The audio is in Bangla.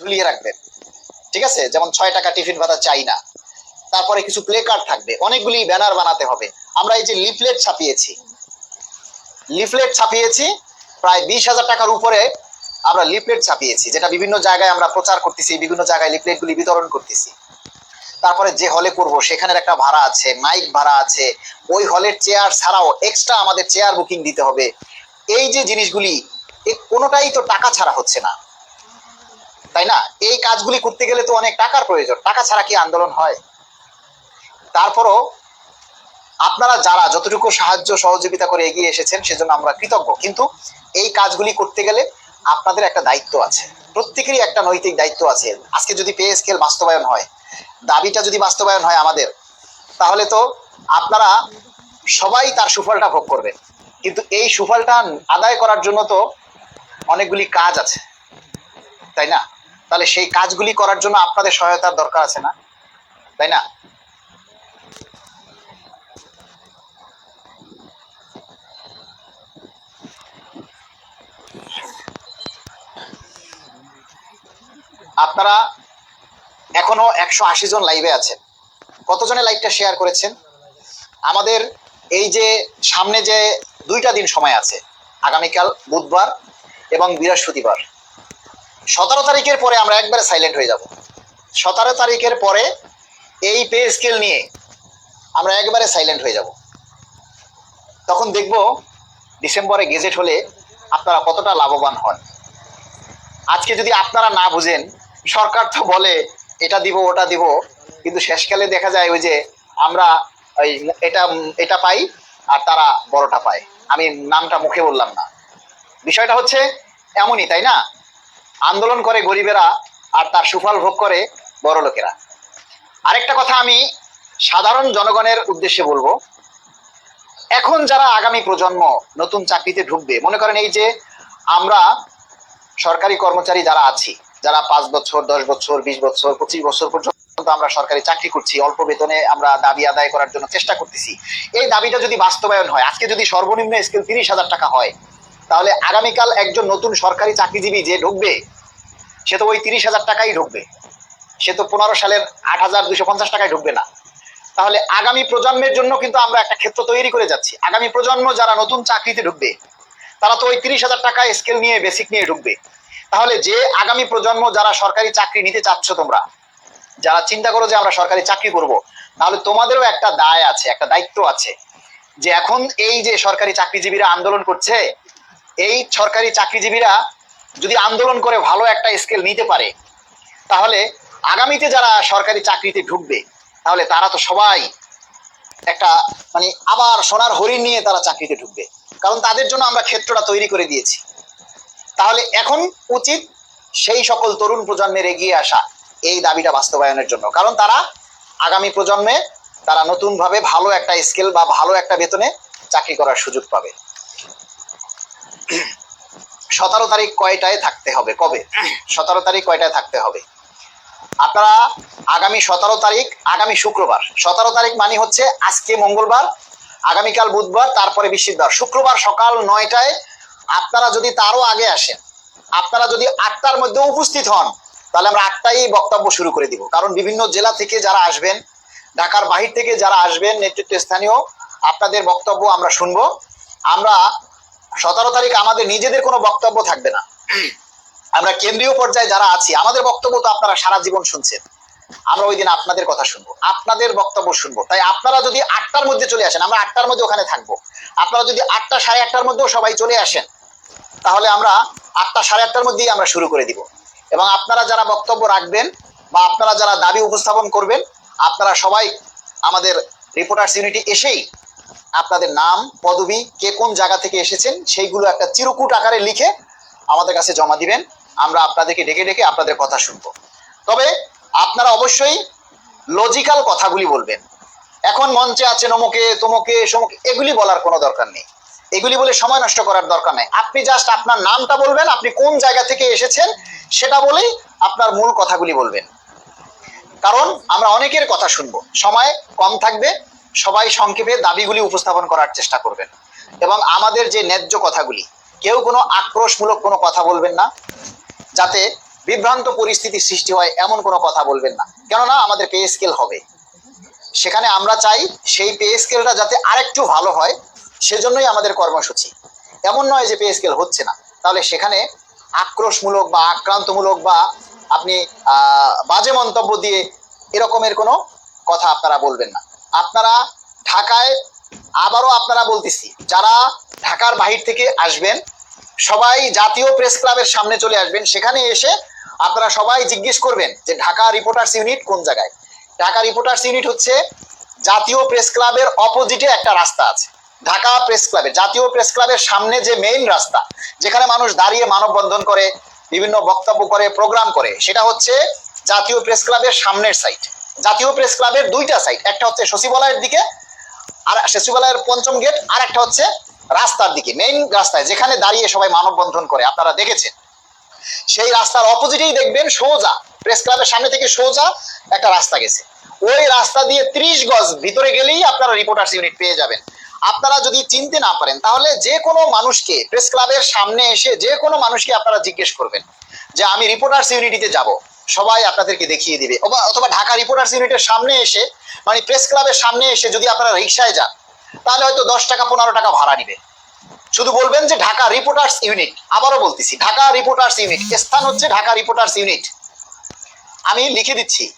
ঝুলিয়ে রাখবেন। ঠিক আছে? যেমন ছয় টাকা টিফিন ভাতা চাই না। তারপরে কিছু প্লে কার্ড থাকবে। অনেকগুলি ব্যানার বানাতে হবে। আমরা এই যে লিফলেট ছাপিয়েছি লিফলেট ছাপিয়েছি, প্রায় বিশ হাজার টাকার উপরে আমরা লিফলেট ছাপিয়েছি, যেটা বিভিন্ন জায়গায় আমরা প্রচার করতেছি, বিভিন্ন জায়গায় লিফলেটগুলি বিতরণ করতেছি। তারপরে যে হলে করব, সেখানের একটা ভাড়া আছে মাইক ভাড়া আছে। ওই হলের চেয়ার ছাড়াও এক্সট্রা আমাদের চেয়ার বুকিং দিতে হবে। এই যে জিনিসগুলি কোনোটাই তো টাকা ছাড়া হচ্ছে না। তাই না? এই কাজগুলি করতে গেলে তো অনেক টাকার প্রয়োজন। টাকা ছাড়া কি আন্দোলন হয়? তারপরও আপনারা যারা যতটুকু সাহায্য সহযোগিতা করে এগিয়ে এসেছেন, সেজন্য আমরা কৃতজ্ঞ। কিন্তু এই কাজগুলি করতে গেলে আপনাদের একটা দায়িত্ব আছে। প্রত্যেকেরই একটা নৈতিক দায়িত্ব আছে। আজকে যদি পে স্কেল বাস্তবায়ন হয়, দাবিটা যদি বাস্তবায়ন হয় আমাদের, তাহলে তো আপনারা সবাই তার সুফলটা ভোগ করবেন। কিন্তু এই সুফলটা আদায় করার জন্য তো অনেকগুলি কাজ আছে। তাই না? তাহলে সেই কাজগুলি করার জন্য আপনাদের সহায়তার দরকার আছে না? তাই না? আপনারা এখনও একশো আশি জন লাইভে আছেন। কতজনে লাইভটা শেয়ার করেছেন? আমাদের এই যে সামনে যে দুইটা দিন সময় আছে, আগামীকাল বুধবার এবং বৃহস্পতিবার। সতেরো তারিখের পরে আমরা একবারে সাইলেন্ট হয়ে যাব। সতেরো তারিখের পরে এই পে স্কেল নিয়ে আমরা একবারে সাইলেন্ট হয়ে যাব। তখন দেখব ডিসেম্বরে গেজেট হলে আপনারা কতটা লাভবান হন। আজকে যদি আপনারা না বুঝেন, সরকার তো বলে, এটা দিব, ওটা দিব। কিন্তু শেষকালে দেখা যায় ওই যে আমরা ওই এটা এটা পাই আর তারা বড়টা পায়। আমি নামটা মুখে বললাম না। বিষয়টা হচ্ছে এমনই, তাই না? আন্দোলন করে গরিবেরা আর তার সুফল ভোগ করে বড় লোকেরা। আরেকটা কথা আমি সাধারণ জনগণের উদ্দেশ্যে বলব। এখন যারা আগামী প্রজন্ম নতুন চাকরিতে ঢুকবে, মনে করেন এই যে আমরা সরকারি কর্মচারী যারা আছি, যারা পাঁচ বছর, দশ বছর, বিশ বছর, পঁচিশ বছর পর্যন্ত আমরা সরকারি চাকরি করছি, অল্প বেতনে আমরা দাবি আদায় করার জন্য চেষ্টা করতেছি। এই দাবিটা যদি বাস্তবায়ন হয়, আজকে যদি সর্বনিম্ন স্কেল তিরিশ হাজার টাকা হয় তাহলে আগামীকাল একজন নতুন সরকারি চাকরিজীবী যে ঢুকবে, সে তো ওই তিরিশ হাজার টাকাই ঢুকবে। সে তো পনেরো সালের আট হাজার দুশো পঞ্চাশ টাকায় ঢুকবে না। তাহলে আগামী প্রজন্মের জন্য কিন্তু আমরা একটা ক্ষেত্র তৈরি করে যাচ্ছি। আগামী প্রজন্ম যারা নতুন চাকরিতে ঢুকবে, তারা তো ওই তিরিশ হাজার টাকা স্কেল নিয়ে, বেসিক নিয়ে ঢুকবে। তাহলে যে আগামী প্রজন্ম যারা সরকারি চাকরি নিতে চাচ্ছ তোমরা, যারা চিন্তা করো যে আমরা সরকারি চাকরি করব, তাহলে তোমাদেরও একটা দায় আছে, একটা দায়িত্ব আছে। যে এখন এই যে সরকারি চাকরিজীবীরা আন্দোলন করছে এই সরকারি চাকরিজীবীরা যদি আন্দোলন করে ভালো একটা স্কেল নিতে পারে, তাহলে আগামীতে যারা সরকারি চাকরিতে ঢুকবে, তাহলে তারা তো সবাই একটা মানে আবার সোনার হরিণ নিয়ে তারা চাকরিতে ঢুকবে। কারণ তাদের জন্য আমরা ক্ষেত্রটা তৈরি করে দিয়েছি। তাহলে এখন উচিত সেই সকল তরুণ প্রজন্মের এগিয়ে আসা এই দাবিটা বাস্তবায়নের জন্য। কারণ তারা আগামী প্রজন্মে তারা নতুনভাবে ভালো একটা স্কেল বা ভালো একটা বেতনে চাকরি করার সুযোগ পাবে। সতেরো তারিখ কয়টায় থাকতে হবে? কবে? সতেরো তারিখ কয়টায় থাকতে হবে? আপনারা আগামী সতেরো তারিখ, আগামী শুক্রবার। সতেরো তারিখ মানে হচ্ছে আজকে মঙ্গলবার, আগামীকাল বুধবার, তারপরে বৃহস্পতিবার। শুক্রবার সকাল নয়টায় আপনারা যদি তারও আগে আসেন, আপনারা যদি আটটার মধ্যে উপস্থিত হন, তাহলে আমরা আটটাই বক্তব্য শুরু করে দিব। কারণ বিভিন্ন জেলা থেকে যারা আসবেন, ঢাকার বাহির থেকে যারা আসবেন, নেতৃত্ব স্থানীয়, আপনাদের বক্তব্য আমরা শুনব। আমরা সতেরো তারিখ আমাদের নিজেদের কোনো বক্তব্য থাকবে না। আমরা কেন্দ্রীয় পর্যায়ে যারা আছি, আমাদের বক্তব্য তো আপনারা সারা জীবন শুনছেন। আমরা ওই দিন আপনাদের কথা শুনব, আপনাদের বক্তব্য শুনব। তাই আপনারা যদি আটটার মধ্যে চলে আসেন, আমরা আটটার মধ্যে ওখানে থাকব। আপনারা যদি আটটা সাড়ে আটটার মধ্যেও সবাই চলে আসেন, তাহলে আমরা আটটা সাড়ে আটটার মধ্যেই আমরা শুরু করে দিব। এবং আপনারা যারা বক্তব্য রাখবেন বা আপনারা যারা দাবি উপস্থাপন করবেন, আপনারা সবাই আমাদের রিপোর্টার্স ইউনিটি এসেই আপনাদের নাম, পদবি, কে কোন জায়গা থেকে এসেছেন, সেইগুলো একটা চিরকুট আকারে লিখে আমাদের কাছে জমা দিবেন। আমরা আপনাদেরকে ডেকে ডেকে আপনাদের কথা শুনব। তবে আপনারা অবশ্যই লজিক্যাল কথাগুলি বলবেন। এখন মঞ্চে আছেন অমুকে তমুকে, সমুকে, এগুলি বলার কোনো দরকার নেই। এগুলি বলে সময় নষ্ট করার দরকার নেই। আপনি জাস্ট আপনার নামটা বলবেন, আপনি কোন জায়গা থেকে এসেছেন, সেটা বলেই আপনার মূল কথাগুলি বলবেন। কারণ আমরা অনেকের কথা শুনব। সময় কম থাকবে সবাই সংক্ষেপে দাবিগুলি উপস্থাপন করার চেষ্টা করবেন। এবং আমাদের যে ন্যায্য কথাগুলি, কেউ কোনো আক্রোশমূলক কোনো কথা বলবেন না, যাতে বিভ্রান্ত পরিস্থিতি সৃষ্টি হয় এমন কোনো কথা বলবেন না। কেননা আমাদের পে স্কেল হবে। সেখানে আমরা চাই সেই পে স্কেলটা যাতে আরেকটু ভালো হয়, সেজন্যই আমাদের কর্মসূচি। এমন নয় যে পে স্কেল হচ্ছে না। তাহলে সেখানে আক্রোশমূলক বা আক্রান্তমূলক বা আপনি বাজে মন্তব্য দিয়ে এরকমের কোনো কথা আপনারা বলবেন না। আপনারা ঢাকায় আবারও আপনারা বলতেছি, যারা ঢাকার বাহির থেকে আসবেন, সবাই জাতীয় প্রেস ক্লাবের সামনে চলে আসবেন। সেখানে এসে আপনারা সবাই জিজ্ঞেস করবেন যে ঢাকা রিপোর্টার্স ইউনিট কোন জায়গায়? ঢাকা রিপোর্টার্স ইউনিট হচ্ছে জাতীয় প্রেস ক্লাবের অপোজিটে একটা রাস্তা আছে। ঢাকা প্রেস ক্লাবের, জাতীয় প্রেস ক্লাবের সামনে যে মেইন রাস্তা, যেখানে মানুষ দাঁড়িয়ে মানববন্ধন করে, বিভিন্ন বক্তব্য করে প্রোগ্রাম করে, সেটা হচ্ছে জাতীয় প্রেস ক্লাবের সামনের সাইড জাতীয় প্রেস ক্লাবের দুইটা সাইড একটা হচ্ছে সচিবালয়ের দিকে, আর সচিবালয়ের পঞ্চম গেট আর একটা হচ্ছে রাস্তার দিকে মেইন রাস্তায়, যেখানে দাঁড়িয়ে সবাই মানববন্ধন করে, আপনারা দেখেছেন। সেই রাস্তার অপোজিটেই দেখবেন সোজা প্রেস ক্লাবের সামনে থেকে সোজা একটা রাস্তা গেছে। ওই রাস্তা দিয়ে ত্রিশ গজ ভিতরে গেলেই আপনারা রিপোর্টার্স ইউনিট পেয়ে যাবেন। আপনারা যদি চিনতে না পারেন, তাহলে যে কোনো মানুষকে প্রেস ক্লাবের সামনে এসে যে কোনো মানুষকে আপনারা জিজ্ঞেস করবেন যে, আমি রিপোর্টার্স ইউনিটিতে যাব। সবাই আপনাদেরকে দেখিয়ে দিবে। অথবা- ঢাকা রিপোর্টার্স ইউনিটের সামনে এসে মানে প্রেস ক্লাবের সামনে এসে যদি আপনারা রিক্সায় যান, তাহলে হয়তো দশ টাকা, পনেরো টাকা ভাড়া নিবে। শুধু বলবেন যে ঢাকা রিপোর্টার্স ইউনিট, আবারও বলতেছি, ঢাকা রিপোর্টার্স ইউনিট, স্থান হচ্ছে ঢাকা রিপোর্টার্স ইউনিট। আমি লিখে দিচ্ছি